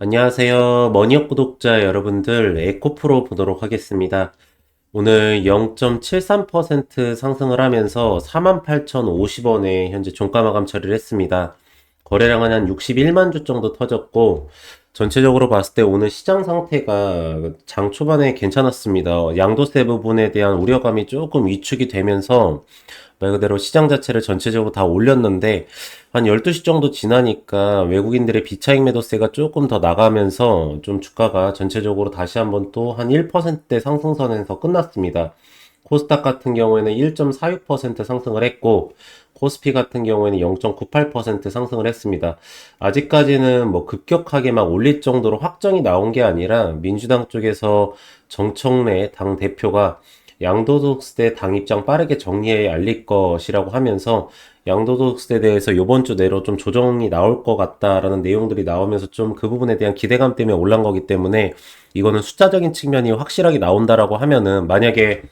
안녕하세요. 머니업 구독자 여러분들, 에코프로 보도록 하겠습니다. 오늘 0.73% 상승을 하면서 48,050원에 현재 종가 마감 처리를 했습니다. 거래량은 한 61만 주 정도 터졌고, 전체적으로 봤을 때 오늘 시장 상태가 장 초반에 괜찮았습니다. 양도세 부분에 대한 우려감이 조금 위축이 되면서 말 그대로 시장 자체를 전체적으로 다 올렸는데 한 12시 정도 지나니까 외국인들의 비차익 매도세가 조금 더 나가면서 좀 주가가 전체적으로 다시 한번 또 한 1%대 상승선에서 끝났습니다. 코스닥 같은 경우에는 1.46% 상승을 했고 코스피 같은 경우에는 0.98% 상승을 했습니다. 아직까지는 뭐 급격하게 막 올릴 정도로 확정이 나온 게 아니라 민주당 쪽에서 정청래 당 대표가 양도소득세 당 입장 빠르게 정리해 알릴 것이라고 하면서 양도소득세에 대해서 이번 주 내로 좀 조정이 나올 것 같다라는 내용들이 나오면서 좀 그 부분에 대한 기대감 때문에 올란 거기 때문에 이거는 숫자적인 측면이 확실하게 나온다라고 하면은 만약에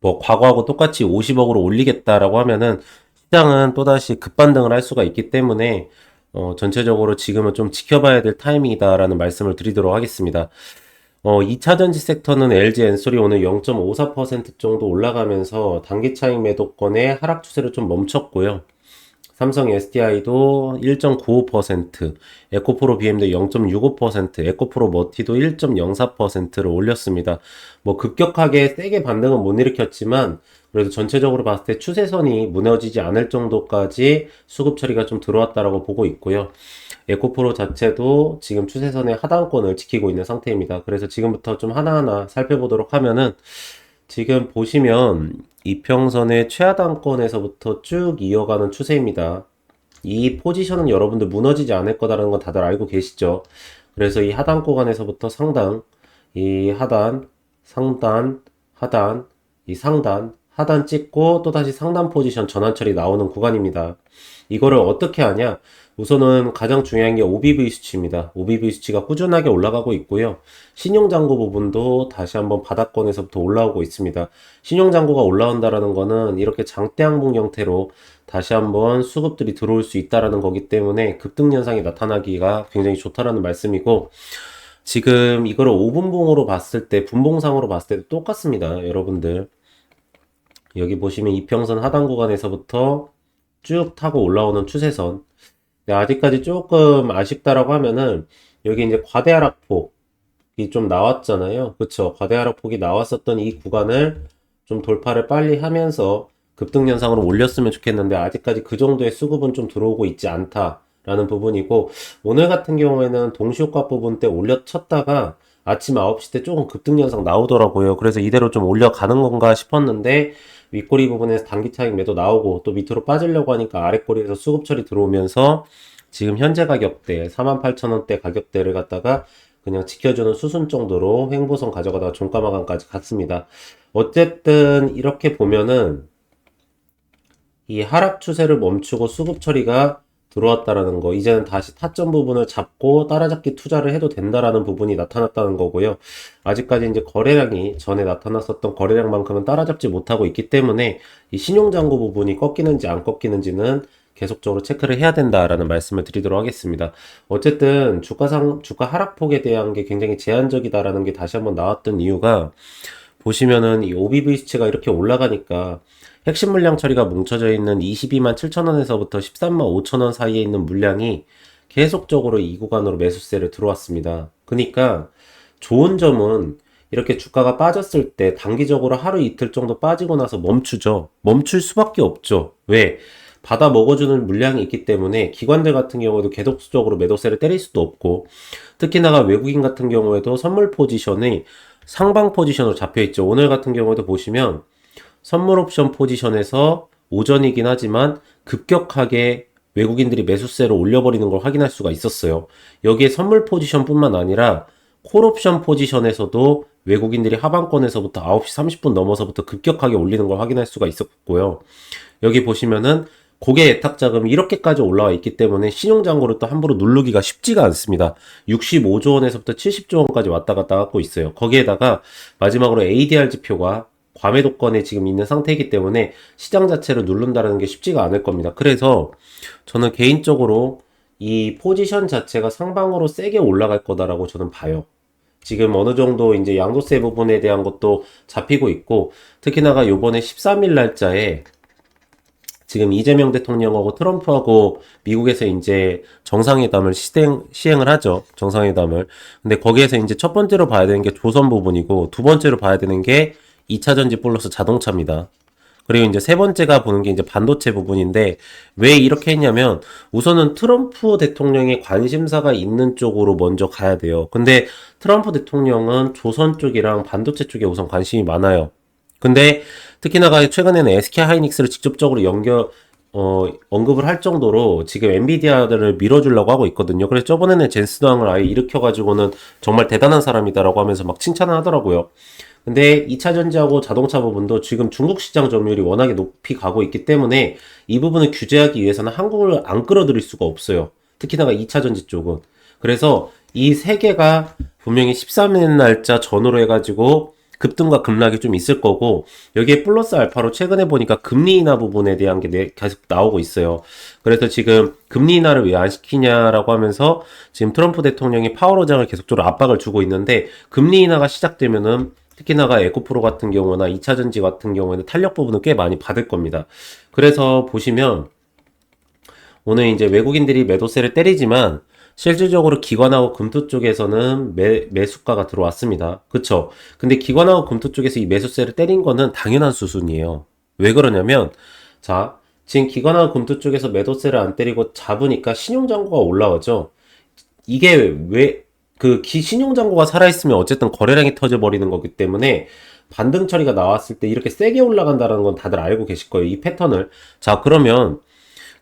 뭐 과거하고 똑같이 50억으로 올리겠다라고 하면은 시장은 또다시 급반등을 할 수가 있기 때문에 어, 전체적으로 지금은 좀 지켜봐야 될 타이밍이다라는 말씀을 드리도록 하겠습니다. 어, 2차 전지 섹터는 LG 엔솔이 오늘 0.54% 정도 올라가면서 단기 차익 매도권의 하락 추세를 좀 멈췄고요. 삼성 SDI도 1.95%, 에코프로 BM도 0.65%, 에코프로 머티도 1.04%를 올렸습니다. 뭐 급격하게 세게 반등은 못 일으켰지만 그래도 전체적으로 봤을 때 추세선이 무너지지 않을 정도까지 수급 처리가 좀 들어왔다라고 보고 있고요. 에코프로 자체도 지금 추세선의 하단권을 지키고 있는 상태입니다. 그래서 지금부터 좀 하나하나 살펴보도록 하면은 지금 보시면 이평선의 최하단권에서부터 쭉 이어가는 추세입니다. 이 포지션은 여러분들 무너지지 않을 거다라는 건 다들 알고 계시죠? 그래서 이 하단 구간에서부터 상단, 이 하단, 상단, 하단, 이 상단, 하단 찍고 또다시 상단 포지션 전환 처리 나오는 구간입니다. 이거를 어떻게 하냐? 우선은 가장 중요한 게 OBV 수치입니다. OBV 수치가 꾸준하게 올라가고 있고요. 신용잔고 부분도 다시 한번 바닥권에서부터 올라오고 있습니다. 신용잔고가 올라온다라는 거는 이렇게 장대항봉 형태로 다시 한번 수급들이 들어올 수 있다라는 거기 때문에 급등 현상이 나타나기가 굉장히 좋다라는 말씀이고 지금 이거를 5분봉으로 봤을 때 분봉상으로 봤을 때도 똑같습니다. 여러분들 여기 보시면 이평선 하단 구간에서부터 쭉 타고 올라오는 추세선 네, 아직까지 조금 아쉽다라고 하면은 여기 이제 과대 하락폭이 좀 나왔잖아요. 그쵸? 과대 하락폭이 나왔었던 이 구간을 좀 돌파를 빨리 하면서 급등 현상으로 올렸으면 좋겠는데 아직까지 그 정도의 수급은 좀 들어오고 있지 않다라는 부분이고 오늘 같은 경우에는 동시효과 부분 때 올려쳤다가 아침 9시 때 조금 급등 현상 나오더라고요. 그래서 이대로 좀 올려가는 건가 싶었는데 윗꼬리 부분에서 단기 차익 매도 나오고 또 밑으로 빠지려고 하니까 아랫꼬리에서 수급 처리 들어오면서 지금 현재 가격대 48,000원대 가격대를 갖다가 그냥 지켜주는 수순 정도로 횡보선 가져가다가 종가 마감까지 갔습니다. 어쨌든 이렇게 보면은 이 하락 추세를 멈추고 수급 처리가 들어왔다라는 거, 이제는 다시 타점 부분을 잡고 따라잡기 투자를 해도 된다라는 부분이 나타났다는 거고요. 아직까지 이제 거래량이 전에 나타났었던 거래량만큼은 따라잡지 못하고 있기 때문에 이 신용장고 부분이 꺾이는지 안 꺾이는지는 계속적으로 체크를 해야 된다라는 말씀을 드리도록 하겠습니다. 어쨌든 주가상, 주가 하락폭에 대한 게 굉장히 제한적이다라는 게 다시 한번 나왔던 이유가 보시면은 이 OBV 수치가 이렇게 올라가니까 핵심 물량 처리가 뭉쳐져 있는 22만 7천원에서부터 13만 5천원 사이에 있는 물량이 계속적으로 이 구간으로 매수세를 들어왔습니다. 그러니까 좋은 점은 이렇게 주가가 빠졌을 때 단기적으로 하루 이틀 정도 빠지고 나서 멈추죠. 멈출 수밖에 없죠. 왜? 받아 먹어주는 물량이 있기 때문에 기관들 같은 경우에도 계속적으로 매도세를 때릴 수도 없고 특히나가 외국인 같은 경우에도 선물 포지션이 상방 포지션으로 잡혀 있죠. 오늘 같은 경우에도 보시면 선물 옵션 포지션에서 오전이긴 하지만 급격하게 외국인들이 매수세를 올려버리는 걸 확인할 수가 있었어요. 여기에 선물 포지션뿐만 아니라 콜옵션 포지션에서도 외국인들이 하방권에서부터 9시 30분 넘어서부터 급격하게 올리는 걸 확인할 수가 있었고요. 여기 보시면은 고객 예탁 자금이 이렇게까지 올라와 있기 때문에 신용잔고를 또 함부로 누르기가 쉽지가 않습니다. 65조 원에서부터 70조 원까지 왔다 갔다 하고 있어요. 거기에다가 마지막으로 ADR 지표가 과매도권에 지금 있는 상태이기 때문에 시장 자체를 누른다는 게 쉽지가 않을 겁니다. 그래서 저는 개인적으로 이 포지션 자체가 상방으로 세게 올라갈 거다라고 저는 봐요. 지금 어느 정도 이제 양도세 부분에 대한 것도 잡히고 있고 특히나가 요번에 13일 날짜에 지금 이재명 대통령하고 트럼프하고 미국에서 이제 정상회담을 시행, 시행을 하죠. 정상회담을. 근데 거기에서 이제 첫 번째로 봐야 되는 게 조선 부분이고 두 번째로 봐야 되는 게 2차 전지 플러스 자동차입니다. 그리고 이제 세 번째가 보는 게 이제 반도체 부분인데 왜 이렇게 했냐면 우선은 트럼프 대통령의 관심사가 있는 쪽으로 먼저 가야 돼요. 근데 트럼프 대통령은 조선 쪽이랑 반도체 쪽에 우선 관심이 많아요. 근데 특히나 가 최근에는 SK 하이닉스를 직접적으로 연결 어, 언급을 할 정도로 지금 엔비디아를 밀어주려고 하고 있거든요. 그래서 저번에는 젠스당을 아예 일으켜가지고는 정말 대단한 사람이다라고 하면서 막 칭찬을 하더라고요. 근데 2차 전지하고 자동차 부분도 지금 중국 시장 점유율이 워낙에 높이 가고 있기 때문에 이 부분을 규제하기 위해서는 한국을 안 끌어들일 수가 없어요. 특히나가 2차 전지 쪽은. 그래서 이 세 개가 분명히 13일 날짜 전후로 해가지고 급등과 급락이 좀 있을 거고 여기에 플러스 알파로 최근에 보니까 금리 인하 부분에 대한 게 계속 나오고 있어요. 그래서 지금 금리 인하를 왜 안 시키냐라고 하면서 지금 트럼프 대통령이 파월어장을 계속적으로 압박을 주고 있는데 금리 인하가 시작되면은 특히나가 에코프로 같은 경우나 2차 전지 같은 경우에는 탄력 부분을 꽤 많이 받을 겁니다. 그래서 보시면 오늘 이제 외국인들이 매도세를 때리지만 실질적으로 기관하고 금투 쪽에서는 매, 매수가가 들어왔습니다. 그쵸? 근데 기관하고 금투 쪽에서 이 매수세를 때린 거는 당연한 수순이에요. 왜 그러냐면, 자, 지금 기관하고 금투 쪽에서 매도세를 안 때리고 잡으니까 신용장고가 올라오죠. 이게 왜, 그 기, 신용장고가 살아있으면 어쨌든 거래량이 터져버리는 거기 때문에 반등 처리가 나왔을 때 이렇게 세게 올라간다는 건 다들 알고 계실 거예요. 이 패턴을. 자, 그러면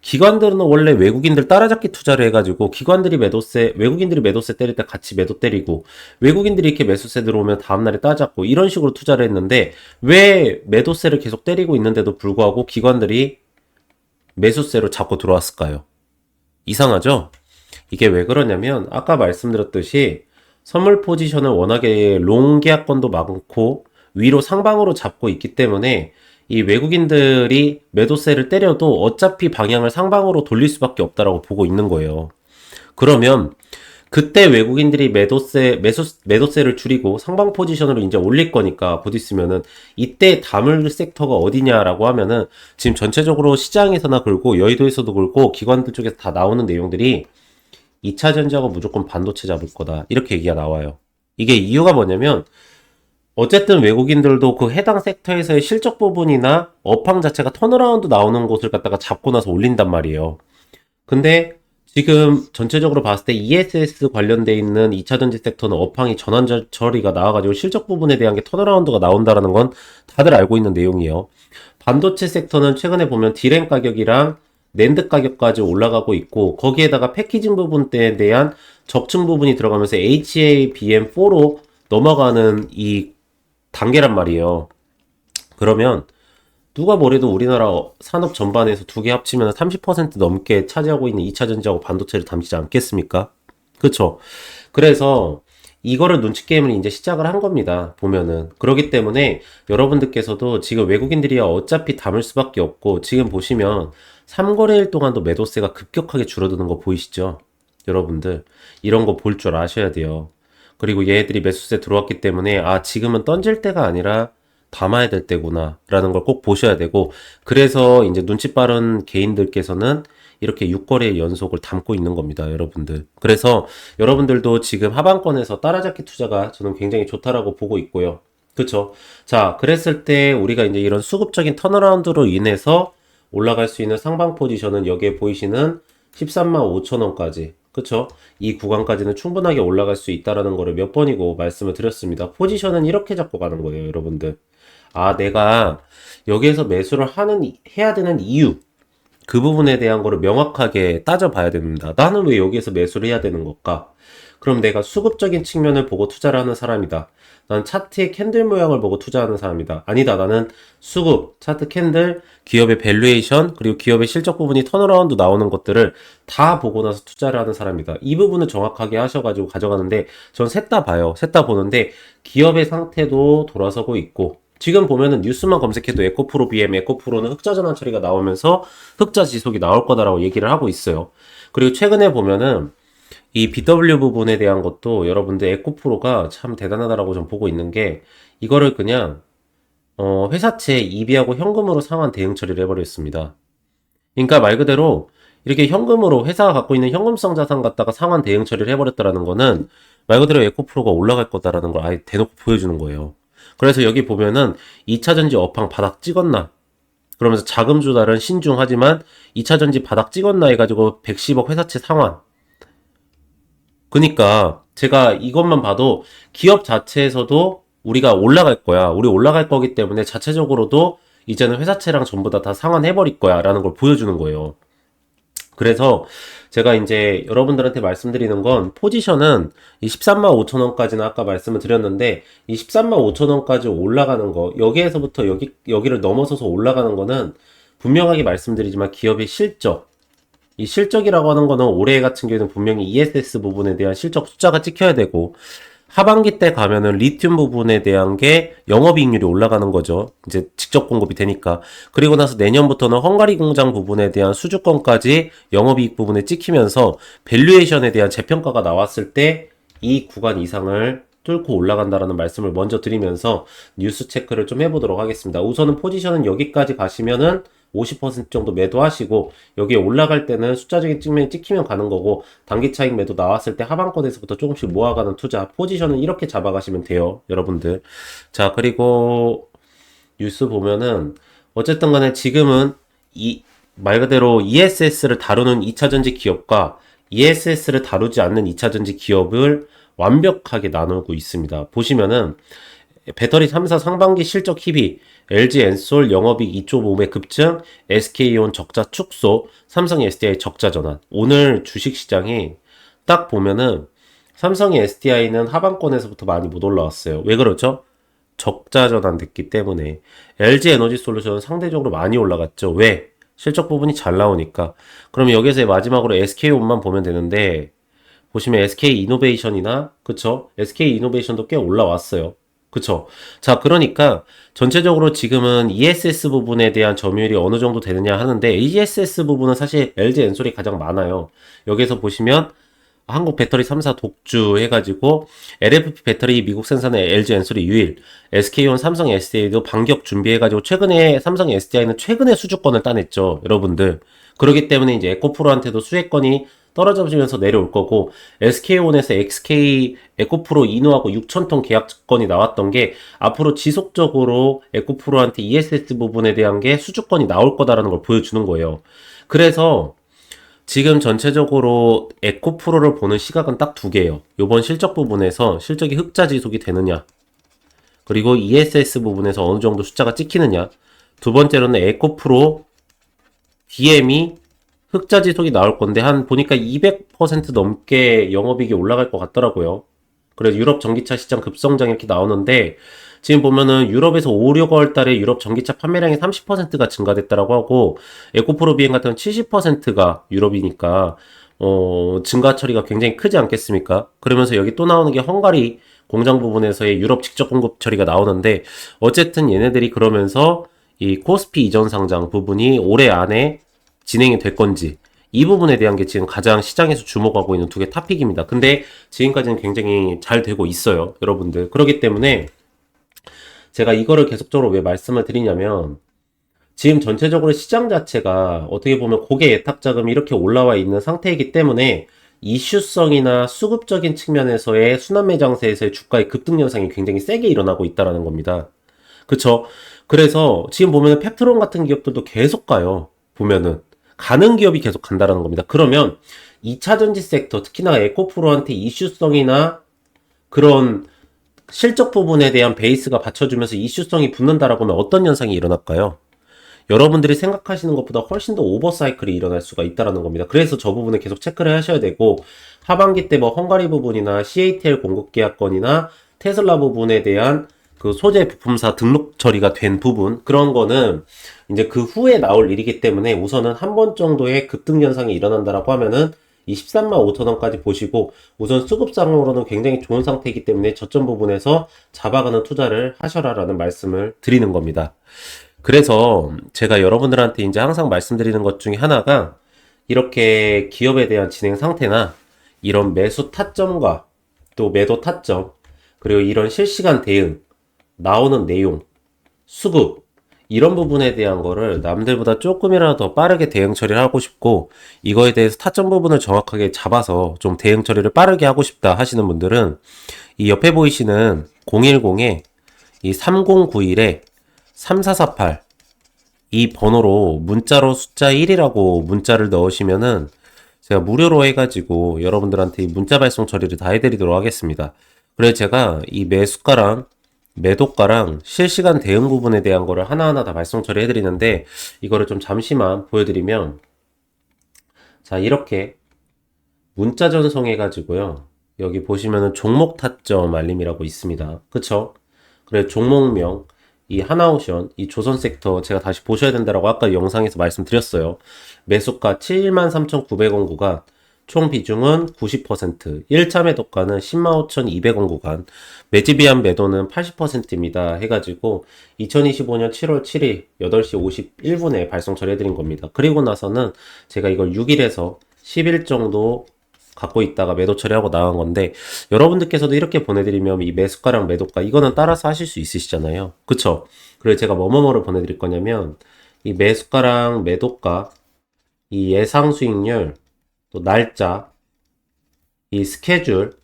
기관들은 원래 외국인들 따라잡기 투자를 해가지고 기관들이 매도세 외국인들이 매도세 때릴 때 같이 매도 때리고 외국인들이 이렇게 매수세 들어오면 다음날에 따잡고 이런 식으로 투자를 했는데 왜 매도세를 계속 때리고 있는데도 불구하고 기관들이 매수세로 잡고 들어왔을까요? 이상하죠? 이게 왜 그러냐면 아까 말씀드렸듯이 선물 포지션을 워낙에 롱 계약권도 많고 위로 상방으로 잡고 있기 때문에 이 외국인들이 매도세를 때려도 어차피 방향을 상방으로 돌릴 수밖에 없다라고 보고 있는 거예요. 그러면 그때 외국인들이 매도세 매수 매도세를 줄이고 상방 포지션으로 이제 올릴 거니까 곧 있으면은 이때 담을 섹터가 어디냐라고 하면은 지금 전체적으로 시장에서나 그렇고 여의도에서도 그렇고 기관들 쪽에서 다 나오는 내용들이 2차 전지하고 무조건 반도체 잡을 거다 이렇게 얘기가 나와요. 이게 이유가 뭐냐면 어쨌든 외국인들도 그 해당 섹터에서의 실적 부분이나 업황 자체가 턴어라운드 나오는 곳을 갖다가 잡고 나서 올린단 말이에요. 근데 지금 전체적으로 봤을 때 ESS 관련돼 있는 2차전지 섹터는 업황이 전환 처리가 나와가지고 실적 부분에 대한 게 턴어라운드가 나온다라는 건 다들 알고 있는 내용이에요. 반도체 섹터는 최근에 보면 디램 가격이랑 낸드 가격까지 올라가고 있고 거기에다가 패키징 부분에 대한 적층 부분이 들어가면서 HABM4로 넘어가는 이 단계란 말이에요. 그러면 누가 뭐래도 우리나라 산업 전반에서 두 개 합치면 30% 넘게 차지하고 있는 2차 전지하고 반도체를 담지 않겠습니까? 그쵸? 그래서 이거를 눈치 게임을 이제 시작을 한 겁니다. 보면은. 그러기 때문에 여러분들께서도 지금 외국인들이야 어차피 담을 수밖에 없고 지금 보시면 3거래일 동안도 매도세가 급격하게 줄어드는 거 보이시죠? 여러분들. 이런 거 볼 줄 아셔야 돼요. 그리고 얘들이 매수세 들어왔기 때문에 아 지금은 던질 때가 아니라 담아야 될 때구나 라는 걸 꼭 보셔야 되고 그래서 이제 눈치 빠른 개인들께서는 이렇게 6거래 연속을 담고 있는 겁니다 여러분들. 그래서 여러분들도 지금 하반권에서 따라잡기 투자가 저는 굉장히 좋다라고 보고 있고요. 그쵸? 자 그랬을 때 우리가 이제 이런 수급적인 턴어라운드로 인해서 올라갈 수 있는 상방 포지션은 여기에 보이시는 13만 5천 원까지 그쵸? 이 구간까지는 충분하게 올라갈 수 있다라는 거를 몇 번이고 말씀을 드렸습니다. 포지션은 이렇게 잡고 가는 거예요, 여러분들. 아, 내가 여기에서 매수를 하는, 해야 되는 이유. 그 부분에 대한 거를 명확하게 따져봐야 됩니다. 나는 왜 여기에서 매수를 해야 되는 걸까? 그럼 내가 수급적인 측면을 보고 투자를 하는 사람이다. 난 차트의 캔들 모양을 보고 투자하는 사람이다. 아니다. 나는 수급, 차트 캔들, 기업의 밸류에이션, 그리고 기업의 실적 부분이 턴어라운드 나오는 것들을 다 보고 나서 투자를 하는 사람이다. 이 부분을 정확하게 하셔가지고 가져가는데 전 셋 다 봐요. 셋 다 보는데 기업의 상태도 돌아서고 있고 지금 보면은 뉴스만 검색해도 에코프로 BM, 에코프로는 흑자 전환 처리가 나오면서 흑자 지속이 나올 거다라고 얘기를 하고 있어요. 그리고 최근에 보면은 이 BW 부분에 대한 것도 여러분들 에코프로가 참 대단하다라고 좀 보고 있는 게 이거를 그냥 어, 회사채 이비하고 현금으로 상환 대응 처리를 해버렸습니다. 그러니까 말 그대로 이렇게 현금으로 회사가 갖고 있는 현금성 자산 갖다가 상환 대응 처리를 해버렸다라는 거는 말 그대로 에코프로가 올라갈 거다라는 걸 아예 대놓고 보여주는 거예요. 그래서 여기 보면은 2차전지 업황 바닥 찍었나? 그러면서 자금 조달은 신중하지만 2차전지 바닥 찍었나 해가지고 110억 회사채 상환. 그니까 제가 이것만 봐도 기업 자체에서도 우리가 올라갈 거야. 우리 올라갈 거기 때문에 자체적으로도 이제는 회사채랑 전부 다 다 상환해 버릴 거야. 라는 걸 보여주는 거예요. 그래서 제가 이제 여러분들한테 말씀드리는 건 포지션은 이 13만 5천 원까지는 아까 말씀을 드렸는데 이 13만 5천 원까지 올라가는 거 여기에서부터 여기 여기를 넘어서서 올라가는 거는 분명하게 말씀드리지만 기업의 실적 이 실적이라고 하는 거는 올해 같은 경우에는 분명히 ESS 부분에 대한 실적 숫자가 찍혀야 되고 하반기 때 가면은 리튬 부분에 대한 게 영업이익률이 올라가는 거죠. 이제 직접 공급이 되니까. 그리고 나서 내년부터는 헝가리 공장 부분에 대한 수주권까지 영업이익 부분에 찍히면서 밸류에이션에 대한 재평가가 나왔을 때 이 구간 이상을 뚫고 올라간다라는 말씀을 먼저 드리면서 뉴스 체크를 좀 해보도록 하겠습니다. 우선은 포지션은 여기까지 가시면은 50% 정도 매도하시고 여기에 올라갈 때는 숫자적인 측면이 찍히면 가는 거고 단기 차익 매도 나왔을 때 하방권에서부터 조금씩 모아가는 투자 포지션은 이렇게 잡아가시면 돼요 여러분들 자 그리고 뉴스 보면은 어쨌든 간에 지금은 이 말 그대로 ESS를 다루는 2차전지 기업과 ESS를 다루지 않는 2차전지 기업을 완벽하게 나누고 있습니다. 보시면은 배터리 3사 상반기 실적 희비, LG 엔솔 영업이익 2.5배 급증, SK온 적자 축소, 삼성 SDI 적자 전환. 오늘 주식 시장이 딱 보면은 삼성의 SDI는 하반권에서부터 많이 못 올라왔어요. 왜 그렇죠? 적자 전환 됐기 때문에 LG 에너지 솔루션은 상대적으로 많이 올라갔죠. 왜? 실적 부분이 잘 나오니까. 그럼 여기서 마지막으로 SK온만 보면 되는데 보시면 SK 이노베이션이나 그쵸? SK 이노베이션도 꽤 올라왔어요. 그쵸. 자, 그러니까 전체적으로 지금은 ESS 부분에 대한 점유율이 어느 정도 되느냐 하는데 ESS 부분은 사실 LG 엔솔이 가장 많아요. 여기서 보시면 한국 배터리 3사 독주 해가지고 LFP 배터리 미국 생산의 LG 엔솔이 유일, SK온 삼성 SDI도 반격 준비해가지고 최근에 삼성 SDI는 최근에 수주권을 따냈죠. 여러분들. 그렇기 때문에 이제 에코프로한테도 수혜권이 떨어져지면서 내려올 거고 SK온에서 XK 에코프로 이노하고 6,000톤 계약 건이 나왔던 게 앞으로 지속적으로 에코프로한테 ESS 부분에 대한 게 수주권이 나올 거다라는 걸 보여주는 거예요. 그래서 지금 전체적으로 에코프로를 보는 시각은 딱 두 개예요. 요번 실적 부분에서 실적이 흑자 지속이 되느냐 그리고 ESS 부분에서 어느 정도 숫자가 찍히느냐 두 번째로는 에코프로 DM이 흑자 지속이 나올 건데 한 보니까 200% 넘게 영업이익이 올라갈 것 같더라고요. 그래서 유럽 전기차 시장 급성장 이렇게 나오는데 지금 보면은 유럽에서 5, 6월 달에 유럽 전기차 판매량이 30%가 증가됐다라고 하고 에코프로 비행 같은 70%가 유럽이니까 어, 증가 처리가 굉장히 크지 않겠습니까? 그러면서 여기 또 나오는 게 헝가리 공장 부분에서의 유럽 직접 공급 처리가 나오는데 어쨌든 얘네들이 그러면서 이 코스피 이전 상장 부분이 올해 안에 진행이 될 건지 이 부분에 대한 게 지금 가장 시장에서 주목하고 있는 두 개 탑픽입니다. 근데 지금까지는 굉장히 잘 되고 있어요. 여러분들. 그렇기 때문에 제가 이거를 계속적으로 왜 말씀을 드리냐면 지금 전체적으로 시장 자체가 어떻게 보면 고개 예탁 자금이 이렇게 올라와 있는 상태이기 때문에 이슈성이나 수급적인 측면에서의 순환매 장세에서의 주가의 급등 현상이 굉장히 세게 일어나고 있다라는 겁니다. 그쵸? 그래서 지금 보면 펩트론 같은 기업들도 계속 가요. 보면은. 가는 기업이 계속 간다라는 겁니다. 그러면 2차 전지 섹터, 특히나 에코프로한테 이슈성이나 그런 실적 부분에 대한 베이스가 받쳐주면서 이슈성이 붙는다라고 하면 어떤 현상이 일어날까요? 여러분들이 생각하시는 것보다 훨씬 더 오버사이클이 일어날 수가 있다라는 겁니다. 그래서 저 부분을 계속 체크를 하셔야 되고 하반기 때 뭐 헝가리 부분이나 CATL 공급 계약권이나 테슬라 부분에 대한 그 소재 부품사 등록 처리가 된 부분 그런 거는 이제 그 후에 나올 일이기 때문에 우선은 한 번 정도의 급등 현상이 일어난다라고 하면은 이 13만 5천 원까지 보시고 우선 수급상으로는 굉장히 좋은 상태이기 때문에 저점 부분에서 잡아가는 투자를 하셔라라는 말씀을 드리는 겁니다. 그래서 제가 여러분들한테 이제 항상 말씀드리는 것 중에 하나가 이렇게 기업에 대한 진행 상태나 이런 매수 타점과 또 매도 타점 그리고 이런 실시간 대응 나오는 내용 수급 이런 부분에 대한 거를 남들보다 조금이라도 더 빠르게 대응 처리를 하고 싶고 이거에 대해서 타점 부분을 정확하게 잡아서 좀 대응 처리를 빠르게 하고 싶다 하시는 분들은 이 옆에 보이시는 010에 이 3091에 3448 이 번호로 문자로 숫자 1이라고 문자를 넣으시면은 제가 무료로 해가지고 여러분들한테 이 문자 발송 처리를 다 해드리도록 하겠습니다. 그래서 제가 이 매수가랑 매도가랑 실시간 대응 부분에 대한 거를 하나하나 다 발송 처리해 드리는데 이거를 좀 잠시만 보여드리면 자 이렇게 문자 전송해 가지고요. 여기 보시면은 종목 타점 알림이라고 있습니다. 그쵸? 그래 종목명 이 하나오션 이 조선 섹터 제가 다시 보셔야 된다라고 아까 영상에서 말씀드렸어요. 매수가 73,900원 구간 총 비중은 90%, 1차 매도가는 105,200원 구간, 매집이한 매도는 80%입니다. 해가지고 2025년 7월 7일 8시 51분에 발송 처리해드린 겁니다. 그리고 나서는 제가 이걸 6일에서 10일 정도 갖고 있다가 매도 처리하고 나간 건데 여러분들께서도 이렇게 보내드리면 이 매수가랑 매도가 이거는 따라서 하실 수 있으시잖아요. 그쵸? 그래서 제가 뭐뭐뭐를 보내드릴 거냐면 이 매수가랑 매도가 이 예상 수익률 또 날짜, 이 스케줄,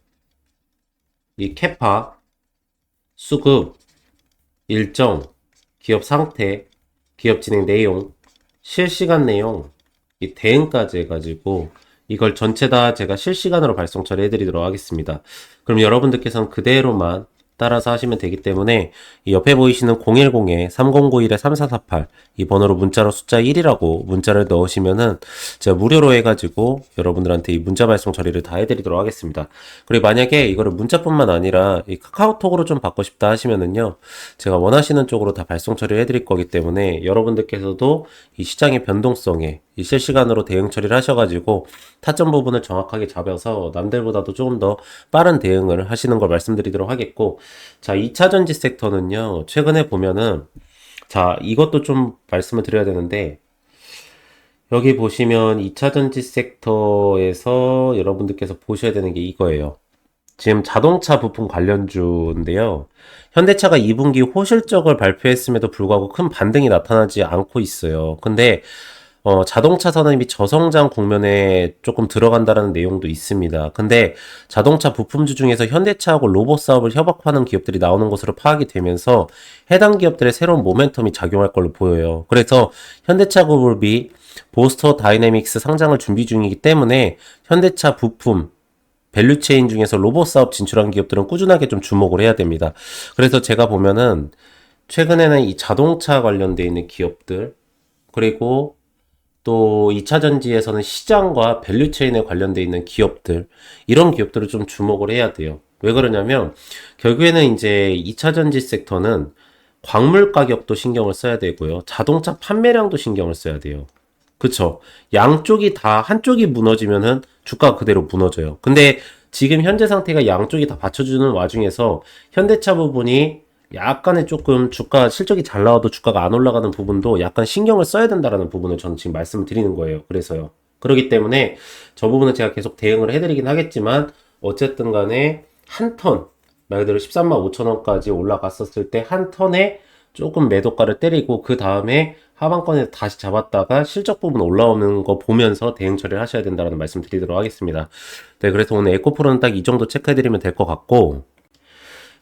이 캐파, 수급, 일정, 기업 상태, 기업 진행 내용, 실시간 내용, 이 대응까지 해가지고 이걸 전체 다 제가 실시간으로 발송 처리해 드리도록 하겠습니다. 그럼 여러분들께서는 그대로만 따라서 하시면 되기 때문에 이 옆에 보이시는 010에 3091에 3448 이 번호로 문자로 숫자 1이라고 문자를 넣으시면은 제가 무료로 해가지고 여러분들한테 이 문자 발송 처리를 다 해드리도록 하겠습니다. 그리고 만약에 이거를 문자뿐만 아니라 이 카카오톡으로 좀 받고 싶다 하시면은요 제가 원하시는 쪽으로 다 발송 처리를 해드릴 거기 때문에 여러분들께서도 이 시장의 변동성에 이 실시간으로 대응 처리를 하셔가지고 타점 부분을 정확하게 잡아서 남들보다도 조금 더 빠른 대응을 하시는 걸 말씀드리도록 하겠고 자 2차 전지 섹터는요 최근에 보면은 자 이것도 좀 말씀을 드려야 되는데 여기 보시면 2차 전지 섹터에서 여러분들께서 보셔야 되는 게 이거예요 지금 자동차 부품 관련주인데요. 현대차가 2분기 호실적을 발표했음에도 불구하고 큰 반등이 나타나지 않고 있어요. 근데 어, 자동차 산업이 저성장 국면에 조금 들어간다는 내용도 있습니다. 근데 자동차 부품주 중에서 현대차하고 로봇 사업을 협업하는 기업들이 나오는 것으로 파악이 되면서 해당 기업들의 새로운 모멘텀이 작용할 걸로 보여요. 그래서 현대차 그룹이 보스터 다이내믹스 상장을 준비 중이기 때문에 현대차 부품 밸류체인 중에서 로봇 사업 진출한 기업들은 꾸준하게 좀 주목을 해야 됩니다. 그래서 제가 보면은 최근에는 이 자동차 관련돼 있는 기업들 그리고 또 2차 전지에서는 시장과 밸류체인에 관련돼 있는 기업들 이런 기업들을 좀 주목을 해야 돼요. 왜 그러냐면 결국에는 이제 2차 전지 섹터는 광물 가격도 신경을 써야 되고요. 자동차 판매량도 신경을 써야 돼요. 그쵸? 양쪽이 다 한쪽이 무너지면은 주가 그대로 무너져요. 근데 지금 현재 상태가 양쪽이 다 받쳐주는 와중에서 현대차 부분이 약간의 조금 주가 실적이 잘 나와도 주가가 안 올라가는 부분도 약간 신경을 써야 된다라는 부분을 저는 지금 말씀을 드리는 거예요. 그래서요. 그렇기 때문에 저 부분은 제가 계속 대응을 해드리긴 하겠지만 어쨌든 간에 한 턴, 말 그대로 13만 5천 원까지 올라갔었을 때 한 턴에 조금 매도가를 때리고 그 다음에 하반권에 다시 잡았다가 실적 부분 올라오는 거 보면서 대응 처리를 하셔야 된다는 말씀 드리도록 하겠습니다. 네, 그래서 오늘 에코프로는 딱 이 정도 체크해드리면 될 것 같고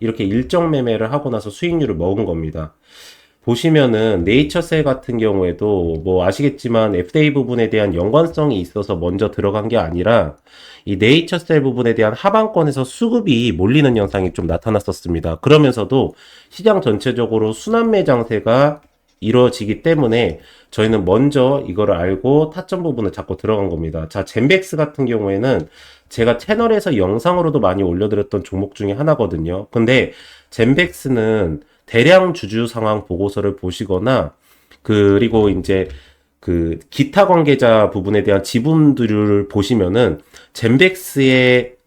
이렇게 일정 매매를 하고 나서 수익률을 먹은 겁니다. 보시면은 네이처셀 같은 경우에도 뭐 아시겠지만 FDA 부분에 대한 연관성이 있어서 먼저 들어간 게 아니라 이 네이처셀 부분에 대한 하방권에서 수급이 몰리는 현상이 좀 나타났었습니다. 그러면서도 시장 전체적으로 순환매 장세가 이루어지기 때문에 저희는 먼저 이거를 알고 타점 부분을 잡고 들어간 겁니다. 자, 젠백스 같은 경우에는 제가 채널에서 영상으로도 많이 올려드렸던 종목 중에 하나거든요. 근데 젠백스는 대량 주주 상황 보고서를 보시거나 그리고 이제 그 기타 관계자 부분에 대한 지분들을 보시면은 젠백스의